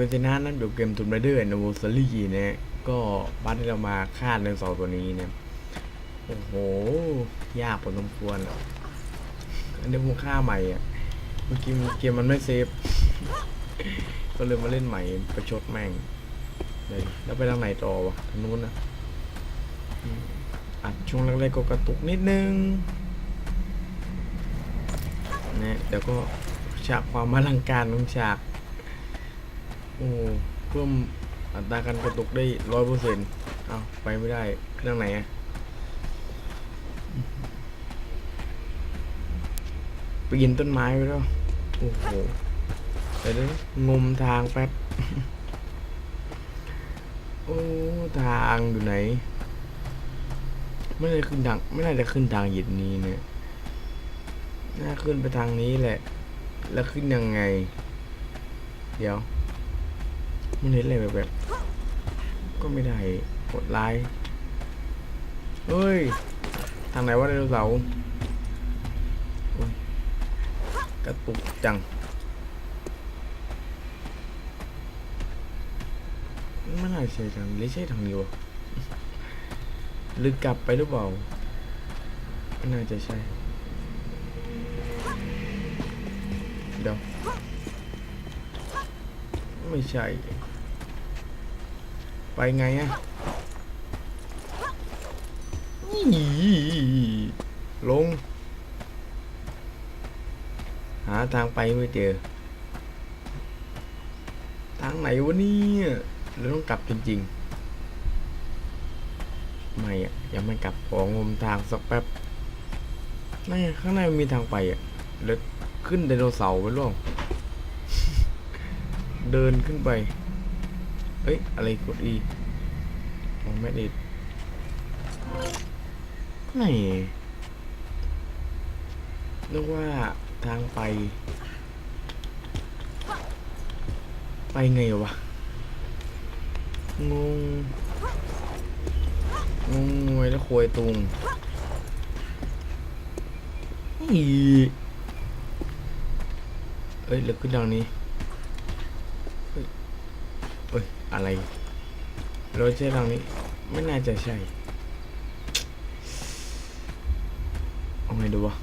ปุ่มในเวทีน่านั้นอยู่เกมทูมไรเดอร์โนโวซารีเนี่ยก็บัตที่เรามาฆ่าในสาร์ตัวนี้เนี่ยโอ้โห ยากพอสมควรอันนี้ผมฆ่าใหม่อะเมื่อกี้เกมมันไม่เซฟ ก็เลยมาเล่นใหม่ประชดแม่งเลยแล้วไปทางไหนต่อวะทางนู้นนะอัดช่วงแรกๆก็กระตุกนิดนึงนะเดี๋ยวก็ฉากความมาลังการของฉาก โอ้เพิ่มอัตราการกระตุกได้ร้อยเปอร์เซ็นต์เอาไปไม่ได้เครื่องไหนอะปีนต้นไม้ไปแล้วโอ้โหเดี๋ยวนะงมทางแป๊บโอ้ทางอยู่ไหน ไม่ได้ขึ้นทางไม่น่าจะขึ้นทางหยิดนี้เนี่ยน่าขึ้นไปทางนี้แหละ แล้วขึ้นยังไง เดี๋ยว มันเห็นอะไรแบบแบบๆก็ไม่ได้กดไลค์เฮ้ย ทางไหนวะไดโนเสาร์โอ้ยกระตุกจังไม่น่าใช่ทางนี้ใช่ทางนี้วะหรือกลับไปหรือเปล่าไม่น่าจะใช่ ไม่ใช่ ไปไงอะนี่ลง หาทางไปไม่เจอ ทางไหนวะเนี่ยเราต้องกลับจริงๆ ไม่อะยังไม่กลับของงมทางสักแป๊บนี่ข้างในมันมีทางไปอะแล้วขึ้นไดโนเสาร์ไปร่วง เดินขึ้นไป เอ้ย อะไรกดอีมองไม่ได้ไหนนึกว่าทางไป ไปไงวะ งง งงงวยแล้วควยตุงอีเอ้ยแล้วขึ้นทางนี้ เอ้ย อะไร รถใช่ทางนี้ ไม่น่าจะใช่เอาไงดูวะ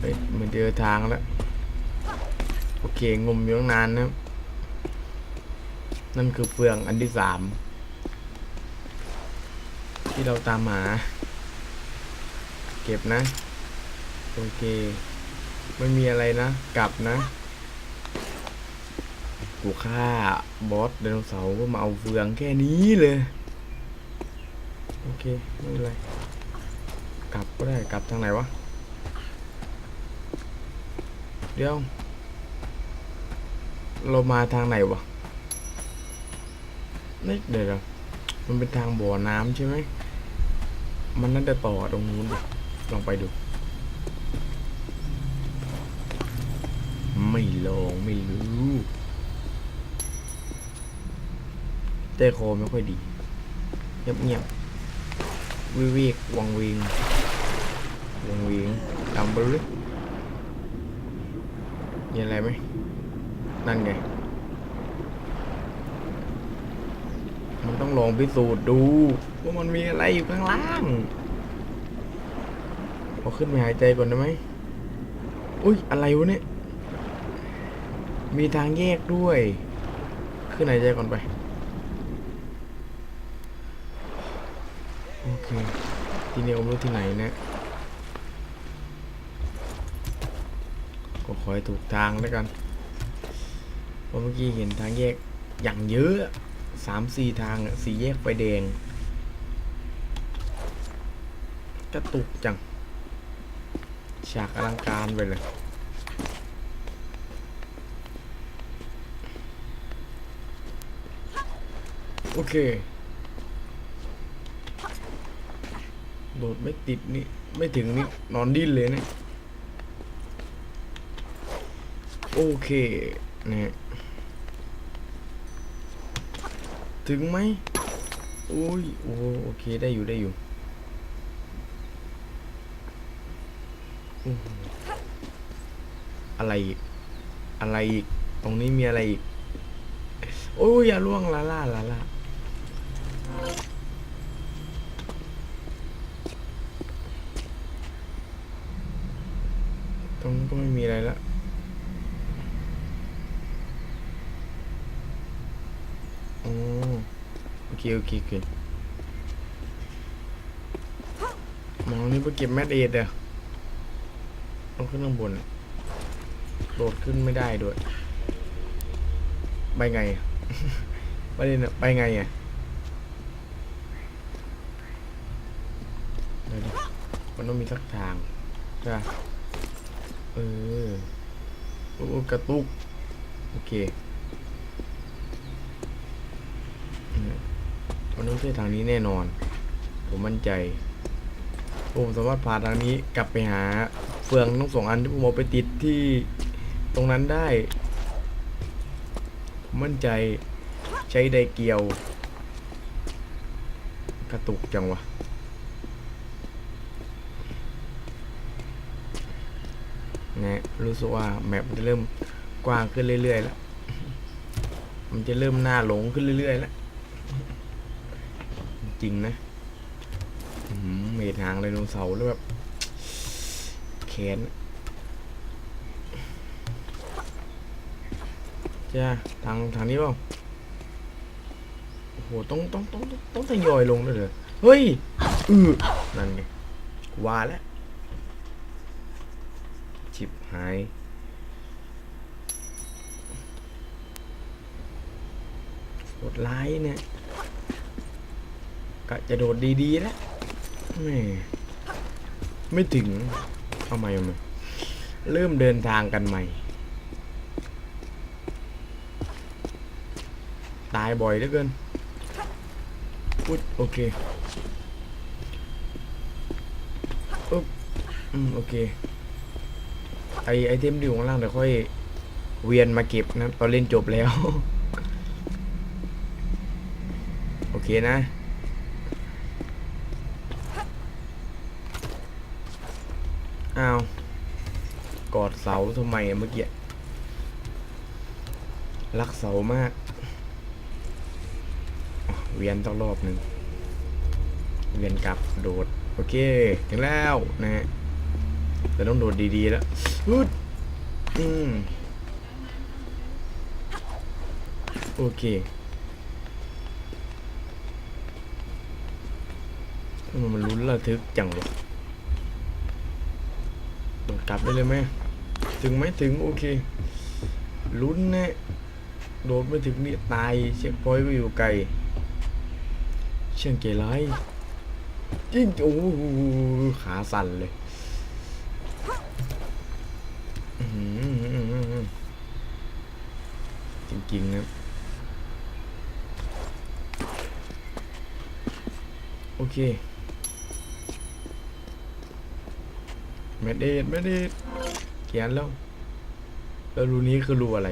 เฮ้ยมันเจอทางแล้ว โอเค งมอยู่ตั้งนานนะ นั่นคือเฟืองอันที่สาม ที่เราตามหา เก็บนะ โอเค ไม่มีอะไรนะ กลับนะ กูฆ่าบอสไดโนเสาร์ก็มาเอาเฟืองแค่นี้เลย โอเค ไม่เป็นไร กลับก็ได้กลับทางไหนวะ เดี๋ยว เรามาทางไหนวะนี่เดี๋ยวมันเป็นทางบ่อน้ำใช่ไหม มันน่าจะต่อตรงนู้นดิลองไปดู ไม่ลองไม่รู้ใจคไม่ค่อยดี เงียบเงียบๆวิเวกวังเวงวังเวงดำบลึกมีอะไรไหมนั่นไง มันต้องลองพิสูจน์ดู ว่ามันมีอะไรอยู่ข้างล่างเอาขึ้นไปหายใจก่อนได้ไหม อุ้ย อะไรวะเนี่ย มีทางแยกด้วยขึ้นหายใจก่อนไป โอเค ทีนี้ผมรู้ที่ไหนนะ ก็ขอให้ถูกทางแล้วกันเพราะเมื่อกี้เห็นทางแยกอย่างเยอะสามสี่ทางสี่แยกไฟแดงกระตุกจัง ฉากอลังการไปเลย โอเค โดดไม่ติดนี่ ไม่ถึงนี่ นอนดิ้นเลยเนี่ยโอเคนะฮะถึงไหมอุ้ยโอโอเค ได้อยู่ได้อยู่อู้หูอะไรอีก อะไรอีก ตรงนี้มีอะไรอีก โอ้ยอย่าล่วงลาล่าลาล่า รงนี้ก็ไม่มีอะไรละอ๋อโอเคโอเคโอเคมองนี่ไปเก็บแมดเอดอะต้องขึ้นข้างบนโดดขึ้นไม่ได้ด้วย ไปไงประเด็นอะไปไงอะเดี๋ยวดิมันต้องมีสักทางใช่ปะ เออโอ้กระตุก โอเคอืมมันต้องใช่ทางนี้แน่นอน ผมมั่นใจ ผมสามารถพานทางนี้กลับไปหาเฟืองทั้งสองอันที่ผมเอาไปติดที่ตรงนั้นได้ ผมมั่นใจใช้ไดเกียว กระตุกจังวะ นะรู้สึกว่าแมปมันจะเริ่มกว้างขึ้นเรื่อยๆแล้ว มันจะเริ่มหน้าหลงขึ้นเรื่อยๆแล้วจริงนะอืมเมทางไดโนเสาร์แล้วแบบแขนจ้าทางทางนี้เปล่าโอ้โหต้องต้องต้องต้องทยอยลงด้วยเหรอเฮ้ยอือนั่นไงว่าแล้ว ชิบหายโหดร้ายเนี่ยกะจะโดดดีๆแล้วแม่ไม่ถึงทำไมมันเริ่มเดินทางกันใหม่ ตายบ่อยเหลือเกินอุ๊ยโอเคอุ๊บอืมโอเค ไอไอเทมที่อยู่ข้างล่างเดี๋ยวค่อยเวียนมาเก็บนะตอนเล่นจบแล้ว โอเคนะ อ้าว กอดเสาทำไมเมื่อกี้รักเสามาก เวียนต้องรอบหนึ่ง เวียนกลับโดด โอเค ถึงแล้วนะฮะ แต่ต้องโดดดีๆแล้วฮึดอืมโอเคมันลุ้นระทึกจังวะโดดกลับได้เลยไหมถึงไหมถึงโอเคลุ้นแน่โดดไม่ถึงนี่ตายเช็คพอยต์ก็อยู่ไกลเชี่ยงเกลไรจริงโอ้ขาสั่นเลย ริงโอเคแมดเดดแมดเดดเขียนแล้ว แล้วรูนี้คือรูอะไร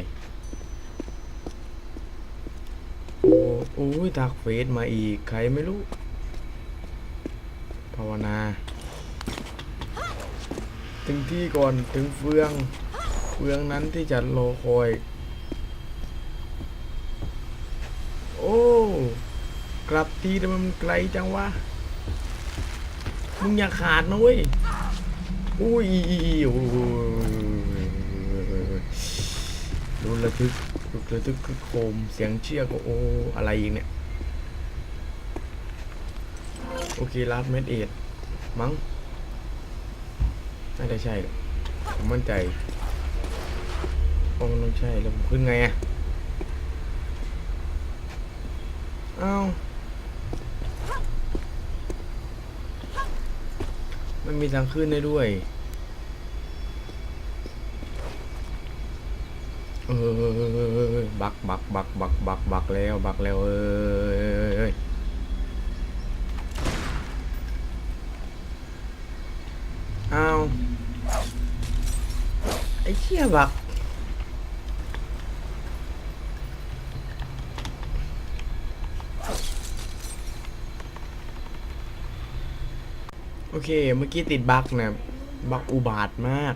โอ้โอ้ยทักเฟซมาอีก ใครไม่รู้ ภาวนา ถึงที่ก่อนถึงเฟือง เฟืองนั้นที่จะรอคอย โอ้ กลับทีแต่มันไกลจังวะ มึงอย่าขาดนะเว้ย อุ้ยรุนระทึกรุนระทึกคือโคม เสียงเชี่ยก็โอ้อะไรอีกเนี่ย โอเคลาสเมดเอ็ดมั้งน่าจะใช่ผมมั่นใจโอ้มันต้องใช่แล้วผมขึ้นไงอะ อ้าว มันมีทางขึ้นได้ด้วย เออบักบักบักบักบักบักแล้วบักแล้วเอ้ยอ้าวไอ้เชี่ยบัก โอเค เมื่อกี้ติดบั๊กนะบั๊กอุบาทมาก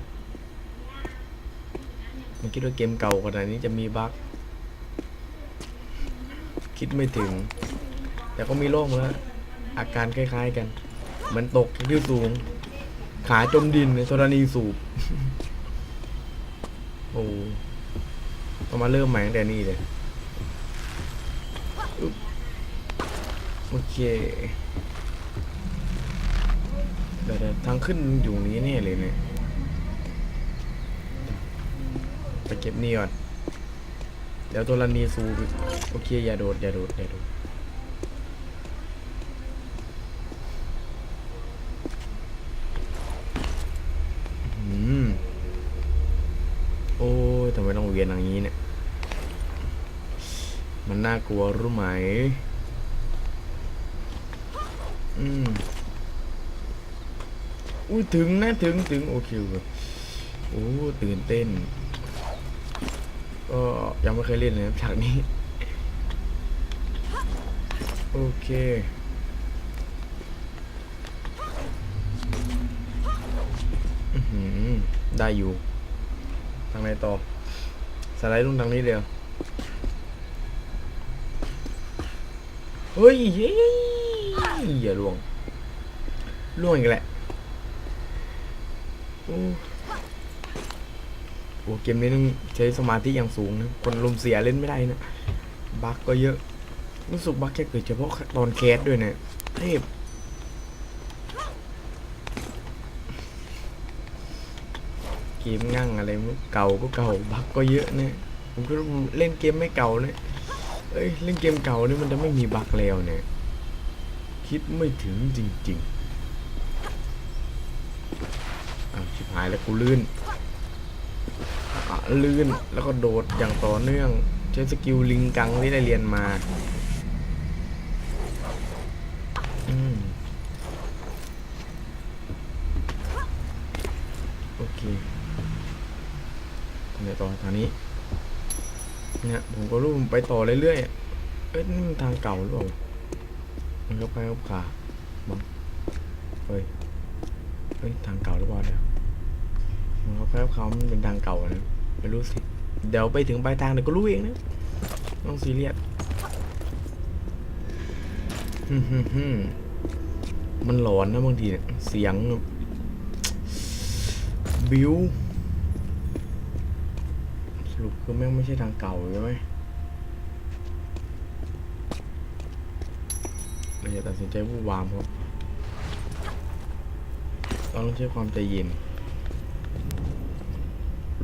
ไม่คิดว่าเกมเก่าขนาดนี้จะมีบั๊กคิดไม่ถึง แต่ก็มีโรคแล้ว อาการคล้ายๆกัน เหมือนตกที่สูง ขาจมดินในธรณีสูบ โอ้ต้องมาเริ่มใหม่ตั้งแต่นี่เลย โอเค เดี๋ยวทางขึ้นอยู่นี้แน่เลยเนี่ยไปเก็บนี่ก่อน เดี๋ยวตัวรันนีซูโอเค อย่าโดด อย่าโดด อย่าโดดอืมโอ้ยทำไมต้องเวียนอย่างนี้เนี่ย มันน่ากลัวรู้ไหม อืม อุ้ยถึงนะถึงถึงโอเคเว้ยโอ้ตื่นเต้น ก็ยังไม่เคยเล่นเลยนะฉากนี้ โอเคได้อยู่ ทางไหนต่อ สไลด์ลงทางนี้เดียวเฮ้ยเฮ้ยอย่าล่วงล่วงอีกแหละ โอ้โหเกมนี้ต้องใช้สมาธิอย่างสูงนะ คนลมเสียเล่นไม่ได้นะ บั๊กก็เยอะ รู้สึกบั๊กแค่เกิดเฉพาะตอนแคสด้วยเนี่ยเทพเกมงั่งอะไรม่รู้เก่าก็เก่า บั๊กก็เยอะเนี่ยผมก็เล่นเกมไม่เก่าเนี่ยเอ้ย เล่นเกมเก่านี่มันจะไม่มีบั๊กแล้วเนี่ย คิดไม่ถึงจริง ๆ อ้าวชิ บหายแล้วกูลื่นลื่นแล้วก็โดดอย่างต่อเนื่อง ใช้สกิลลิงกังที่ได้เรียนมาอืมโอเคทำไงต่อทางนี้ เนี่ยผมก็รู้ผมไปต่อเรื่อยๆ เอ้ยนี่มันทางเก่าหรือเปล่ามันก็ไปกับขาบังเฮ้ย เฮ้ย ทางเก่าหรือเปล่าเดี๋ยว เขาแค่เขามันเป็นทางเก่านะไม่รู้สิ เดี๋ยวไปถึงปลายทางเดี๋ยวก็รู้เองนะต้องซีเรียสมันหลอนนะบางทีเนี่ยเสียงบิวสรุปคือแม่งไม่ใช่ทางเก่าใช่ไหมเราจะตัดสินใจวู่วามครับต้องใช้ความใจเย็น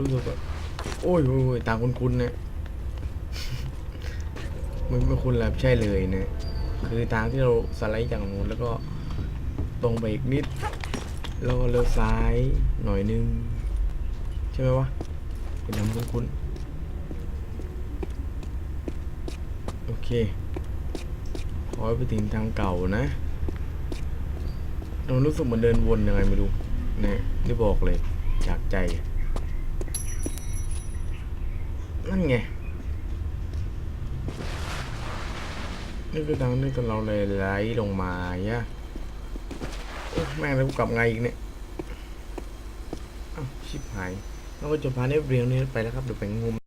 รู้สึกว่าโอ้ยโอ้ยโอ้ยตามคุณคุณเนี่ยไม่ไม่คุณแล้วใช่เลยนี่ยคือทางที่เราสไลด์จากนู้นแล้วก็ตรงไปอีกนิด แล้วก็เลี้ยวซ้ายหน่อยนึง ใช่ไหมวะเป็นทางคุณคุณโอเค ขอไปถึงทางเก่านะเรารู้สึกเหมือนเดินวนยังไงไม่รู้เนี่ยนี่บอกเลยจากใจ นั่นไงนี่คือดังที่เราเลยไหลลงมาเนี่ยโอ้แม่งแล้วกูกลับไงอีกเนี่ยอ้าวชิบหายเราก็จะพาเนฟเรียงนี้ไปแล้วครับเดี๋ยวไปงม